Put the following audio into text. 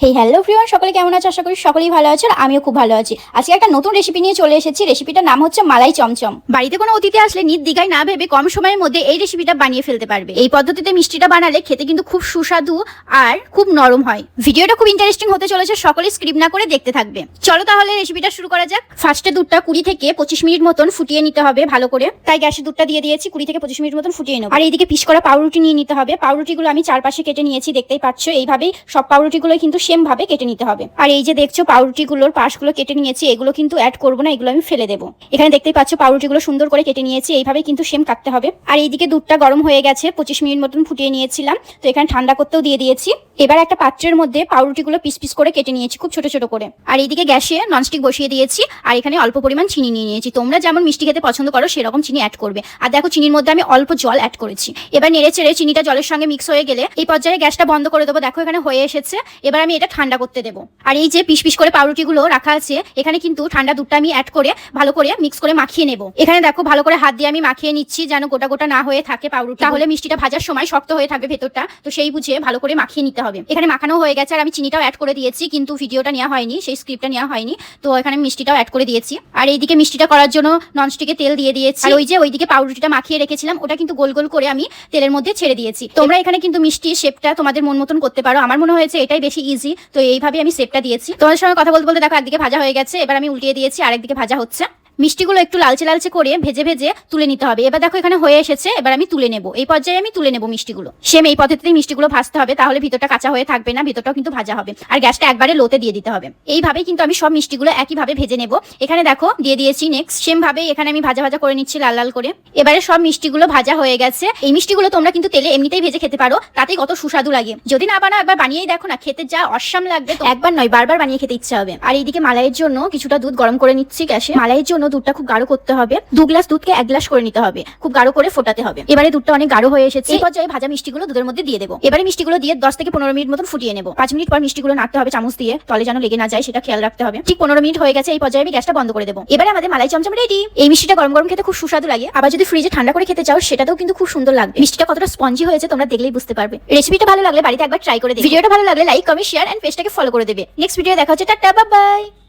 Hey hello ফ্রিওয়ান সকলে কেমন আছো? আশা করি সকলেই ভালো আছো আমিও খুব ভালো আছি। আজকে একটা নতুন রেসিপি নিয়ে চলে এসেছি। রেসিপিটার নাম হচ্ছে মালাই চমচম। বাড়িতে কোনো অতিথি আসলে নিত দিঘায় না ভেবে কম সময়ের মধ্যে এই রেসিপিটা বানিয়ে ফেলতে পারবে। এই পদ্ধতিতে মিষ্টিটা বানালে খেতে কিন্তু খুব সুস্বাদু আর খুব নরম হয়। ভিডিওটা খুব ইন্টারেস্টিং হতে চলেছে। সকলে স্ক্রিপ না করে দেখতে থাকবে। চলো তাহলে রেসিপিটা শুরু করা যাক। ফার্স্টে দুধটা কুড়ি থেকে পঁচিশ মিনিট মতন ফুটিয়ে নিতে হবে ভালো করে। তাই গ্যাসে দুধটা দিয়ে দিয়েছি। কুড়ি থেকে পঁচিশ মিনিট মতন ফুটিয়ে নেব। আর এইদিকে পিস করা পাউরুটি নিয়ে নিতে হবে। পাউরুটিগুলো আমি চারপাশে কেটে নিয়েছি। দেখতেই পাচ্ছ, এইভাবেই সব পাউরুটিগুলো কিন্তু সেম ভাবে কেটে নিতে হবে। আর এই যে দেখছ পাউরুটিগুলোর পাশগুলো কেটে নিয়েছি, এগুলো কিন্তু অ্যাড করব না, এগুলো আমি ফেলে দেবো। এখানে দেখতেই পাচ্ছ পাউরুটিগুলো সুন্দর করে কেটে নিয়েছি এইভাবে কিন্তু সেম কাটতে হবে। আর এইদিকে দুধটা গরম হয়ে গেছে, পঁচিশ মিনিট মতন ফুটিয়ে নিয়েছিলাম, তো এখানে ঠান্ডা করতেও দিয়ে দিয়েছি। এবার একটা পাত্রের মধ্যে পাউরুটিগুলো পিস পিস করে কেটে নিয়েছি, খুব ছোট ছোট করে। আর এইদিকে গ্যাসে ননস্টিক বসিয়ে দিয়েছি, আর এখানে অল্প পরিমাণ চিনি নিয়ে নিয়েছি। তোমরা যেমন মিষ্টি খেতে পছন্দ করো, সেরকম চিনি অ্যাড করবে। আর দেখো, চিনির মধ্যে আমি অল্প জল অ্যাড করেছি। এবার নেড়ে চেড়ে চিনিটা জলের সঙ্গে মিক্স হয়ে গেলে এই পর্যায়ে গ্যাসটা বন্ধ করে দেবো। দেখো, এখানে হয়ে এসেছে। এবার আমি এটা ঠান্ডা করতে দেবো। আর এই যে পিস পিস করে পাউরুটিগুলো রাখা আছে, এখানে কিন্তু ঠান্ডা দুধটা আমি অ্যাড করে ভালো করে মিক্স করে মাখিয়ে নেব। এখানে দেখো, ভালো করে হাত দিয়ে আমি মাখিয়ে নিচ্ছি, যেন গোটা গোটা না হয়ে থাকে পাউরুটি। তাহলে মিষ্টিটা ভাজার সময় শক্ত হয়ে থাকবে ভেতরটা। তো সেই বুঝে ভালো করে মাখিয়ে নিতে হবে। এখানে মাখানো হয়ে গেছে আর আমি চিনিটাও অ্যাড করে দিয়েছি, কিন্তু ভিডিওটা নেওয়া হয়নি, সেই স্ক্রিপ্টটা নেওয়া হয়নি। তো এখানে মিষ্টিটাও অ্যাড করে দিয়েছি। আর এইদিকে মিষ্টিটা করার জন্য ননস্টিকে তেল দিয়ে দিয়েছি। আর ওই যে ওইদিকে পাউরুটিটা মাখিয়ে রেখেছিলাম, ওটা কিন্তু গোল গোল করে আমি তেলের মধ্যে ছেড়ে দিয়েছি। তোমরা এখানে কিন্তু মিষ্টির শেপটা তোমাদের মন মতন করতে পারো। আমার মনে হয়েছে এটাই বেশি ইজি তো এইভাবে আমি শেপটা দিয়েছি। তোমাদের সঙ্গে কথা বলতে বলতে দেখো একদিকে ভাজা হয়ে গেছে, এবার আমি উল্টিয়ে দিয়েছি, আরেকদিকে ভাজা হচ্ছে। মিষ্টিগুলো একটু লালচে লালচে করে ভেজে ভেজে তুলে নিতে হবে। এবার দেখো এখানে হয়ে এসেছে, এবার আমি তুলে নেব। এই পর্যায়ে আমি তুলে নেব মিষ্টিগুলো। সেম এই পদ্ধতিতে মিষ্টিগুলো ভাজতে হবে, তাহলে ভিতরটা কাঁচা হয়ে থাকবে না, ভিতরটাও কিন্তু ভাজা হবে। আর গ্যাসটা একবারে লোতে দিয়ে দিতে হবে। এইভাবেই কিন্তু আমি সব মিষ্টিগুলো একইভাবে ভেজে নেব। এখানে দেখো দিয়ে দিয়েছি নেক্সট সেম ভাবে এখানে আমি ভাজা ভাজা করে নিচ্ছি লাল লাল করে। এবারে সব মিষ্টিগুলো ভাজা হয়ে গেছে। এই মিষ্টিগুলো তোমরা কিন্তু তেলে এমনিতেই ভেজে খেতে পারো তাতেই কত সুস্বাদু লাগে। যদি না বানাও, একবার বানিয়েই দেখো না, খেতে যা অসাম লাগবে। একবার নয়, বারবার বানিয়ে খেতে ইচ্ছা হবে। আর এইদিকে মালাইয়ের জন্য কিছুটা দুধ গরম করে নিচ্ছি গ্যাসে। মালাইয়ের জন্য দুধটা খুব গাঢ় করতে হবে। দু গ্লাস দুধকে এক গ্লাস করে নিতে হবে। খুব গাঢ় করে ফোটাতে হবে। এবারে দুধটা অনেক গাঢ় হয়ে এসেছে। এই পর্যায়ে ভাজা মিষ্টিগুলো দুধের মধ্যে দিয়ে দেবো। এবারে মিষ্টিগুলো দিয়ে দশ থেকে পনেরো মিনিট মতন ফুটিয়ে নেব। পাঁচ মিনিট পর মিষ্টিগুলো নাড়তে হবে চামচ দিয়ে। তলে যেন লেগে না যায় সেটা খেয়াল রাখতে হবে। ঠিক পনেরো মিনিট হয়ে গেছে। এই পর্যায়ে আমি গ্যাসটা বন্ধ করে দেবো। এবারে আমাদের মালাই চমচম রেডি এই মিষ্টিটা গরম গরম খেতে খুব সুস্বাদু লাগে। আবার যদি ফ্রিজে ঠান্ডা করে খেতে চাও, সেটাতেও কিন্তু খুব সুন্দর লাগবে। মিষ্টিটা কতটা স্পঞ্জি হয়েছে তোমরা দেখলেই বুঝতে পারবে। রেসিপিটা ভালো লাগলে বাড়িতে একবার ট্রাই করে দেবে ভিডিওটা ভালো লাগলে লাইক কমেন্ট শেয়ার এন্ড পেজটাকে ফলো করে দেবে। নেক্সট ভিডিও দেখা হচ্ছে। Tata bye